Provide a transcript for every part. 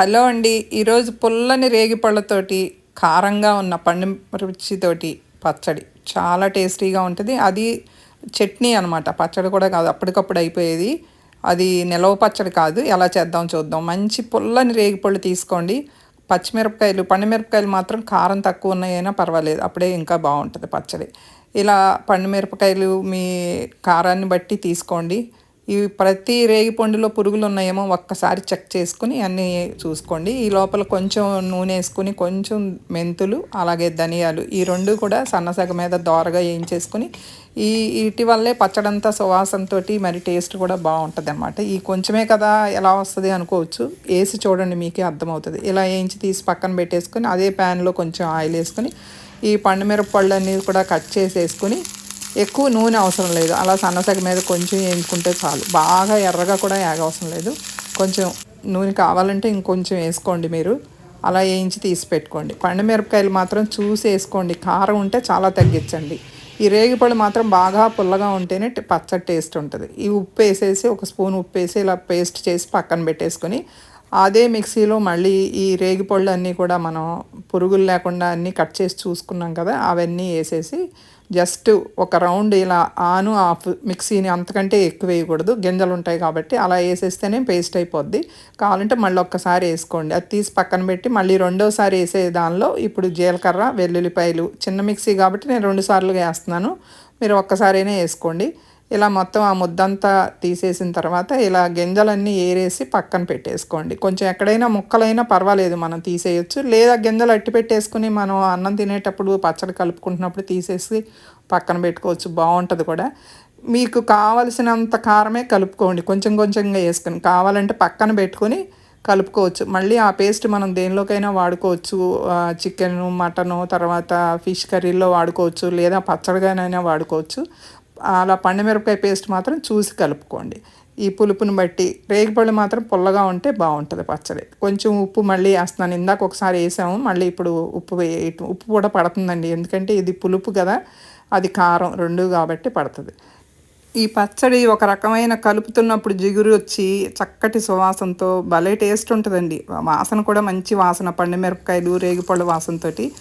Hello అండి. ఈరోజు పుల్లని రేగిపళ్ళతోటి కారంగా ఉన్న పండు మిర్చితోటి పచ్చడి. చాలా టేస్టీగా ఉంటుంది. అది చట్నీ అనమాట. పచ్చడి కూడా కాదు అప్పటికప్పుడు అయిపోయేది. అది నిలవ పచ్చడి కాదు. ఎలా చేద్దాం చూద్దాం. మంచి పుల్లని రేగిపళ్ళు తీసుకోండి. పచ్చిమిరపకాయలు పండుమిరపకాయలు మాత్రం కారం తక్కువ ఉన్నాయైనా పర్వాలేదు. అప్పుడే ఇంకా బాగుంటుంది పచ్చడి. ఇలా పండుమిరపకాయలు మీ కారాన్ని బట్టి తీసుకోండి. ఇవి ప్రతి రేగి పండులో పురుగులు ఉన్నాయేమో ఒక్కసారి చెక్ చేసుకుని అన్నీ చూసుకోండి. ఈ లోపల కొంచెం నూనె వేసుకుని కొంచెం మెంతులు అలాగే ధనియాలు ఈ రెండు కూడా సన్నసగ మీద దోరగా వేయించేసుకుని ఈ వీటి వల్లే పచ్చడంతా సువాసనతో మరి టేస్ట్ కూడా బాగుంటుంది అనమాట ఈ కొంచెమే కదా ఎలా వస్తుంది అనుకోవచ్చు. వేసి చూడండి మీకే అర్థమవుతుంది. ఇలా వేయించి తీసి పక్కన పెట్టేసుకొని అదే ప్యాన్లో కొంచెం ఆయిల్ వేసుకొని ఈ పండు మిరపళ్ళు అన్నీ కూడా కట్ చేసేసుకుని ఎక్కువ నూనె అవసరం లేదు. అలా సన్నసగ మీద కొంచెం వేయించుకుంటే చాలు. బాగా ఎర్రగా కూడా అవసరం లేదు. కొంచెం నూనె కావాలంటే ఇంకొంచెం వేసుకోండి మీరు. అలా వేయించి తీసి పెట్టుకోండి. పండు మిరపకాయలు మాత్రం చూసి వేసుకోండి. కారం ఉంటే చాలా తగ్గించండి. ఈ రేగిపళ్ళు మాత్రం బాగా పుల్లగా ఉంటేనే పచ్చడి టేస్ట్ ఉంటుంది. ఈ ఉప్పు వేసేసి ఒక స్పూన్ ఉప్పు వేసి ఇలా పేస్ట్ చేసి పక్కన పెట్టేసుకొని అదే మిక్సీలో మళ్ళీ ఈ రేగిపళ్ళు అన్నీ కూడా మనం పురుగులు లేకుండా అన్నీ కట్ చేసి చూసుకున్నాం కదా అవన్నీ వేసేసి జస్ట్ ఒక రౌండ్ ఇలా ఆను ఆఫ్ మిక్సీని అంతకంటే ఎక్కువ వేయకూడదు. గింజలు ఉంటాయి కాబట్టి అలా వేసేస్తేనే పేస్ట్ అయిపోద్ది. కావాలంటే మళ్ళీ ఒక్కసారి వేసుకోండి. అది తీసి పక్కన పెట్టి మళ్ళీ రెండోసారి వేసే దానిలో ఇప్పుడు జీలకర్ర వెల్లుల్లిపాయలు చిన్న మిక్సీ కాబట్టి నేను రెండుసార్లుగా వేస్తున్నాను. మీరు ఒక్కసారైనా వేసుకోండి. ఇలా మొత్తం ఆ ముద్దంతా తీసేసిన తర్వాత ఇలా గింజలన్నీ ఏరేసి పక్కన పెట్టేసుకోండి. కొంచెం ఎక్కడైనా ముక్కలైనా పర్వాలేదు మనం తీసేయచ్చు. లేదా గింజలు అట్టి పెట్టేసుకుని మనం అన్నం తినేటప్పుడు పచ్చడి కలుపుకుంటున్నప్పుడు తీసేసి పక్కన పెట్టుకోవచ్చు. బాగుంటుంది కూడా. మీకు కావలసినంత కారమే కలుపుకోండి. కొంచెం కొంచెంగా వేసుకుని కావాలంటే పక్కన పెట్టుకొని కలుపుకోవచ్చు. మళ్ళీ ఆ పేస్ట్ మనం దేనిలోకైనా వాడుకోవచ్చు. చికెన్ మటను తర్వాత ఫిష్ కర్రీలో వాడుకోవచ్చు. లేదా పచ్చడిగానైనా వాడుకోవచ్చు. అలా పండుమిరపకాయ పేస్ట్ మాత్రం చూసి కలుపుకోండి. ఈ పులుపుని బట్టి రేగిపళ్ళు మాత్రం పుల్లగా ఉంటే బాగుంటుంది పచ్చడి. కొంచెం ఉప్పు మళ్ళీ వేస్తున్నాను. ఇందాక ఒకసారి వేసాము. మళ్ళీ ఇప్పుడు ఉప్పు వేయటం ఉప్పు కూడా పడుతుందండి. ఎందుకంటే ఇది పులుపు కదా. అది కారం రెండు కాబట్టి పడుతుంది. ఈ పచ్చడి ఒక రకమైన కలుపుతున్నప్పుడు జిగురు వచ్చి చక్కటి సువాసనతో భలే టేస్ట్ ఉంటుందండి. వాసన కూడా మంచి వాసన. పండుమిరపకాయలు రేగిపళ్ళు వాసనతోటి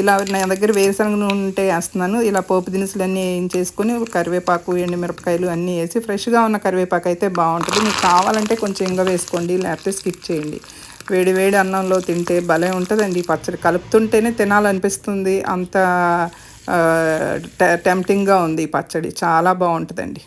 ఇలా నా దగ్గర వేరుశనగ నూనె ఉంటే వేస్తున్నాను. ఇలా పోపు దినుసులు అన్నీ వేయించేసుకొని కరివేపాకు ఎండుమిరపకాయలు అన్నీ వేసి ఫ్రెష్గా ఉన్న కరివేపాకు అయితే బాగుంటుంది. మీకు కావాలంటే కొంచెం ఇంగ వేసుకోండి లేకపోతే స్కిప్ చేయండి. వేడి వేడి అన్నంలో తింటే భలే ఉంటుందండి. పచ్చడి కలుపుతుంటేనే తినాలనిపిస్తుంది. అంత టెంప్టింగ్గా ఉంది ఈ పచ్చడి. చాలా బాగుంటుందండి.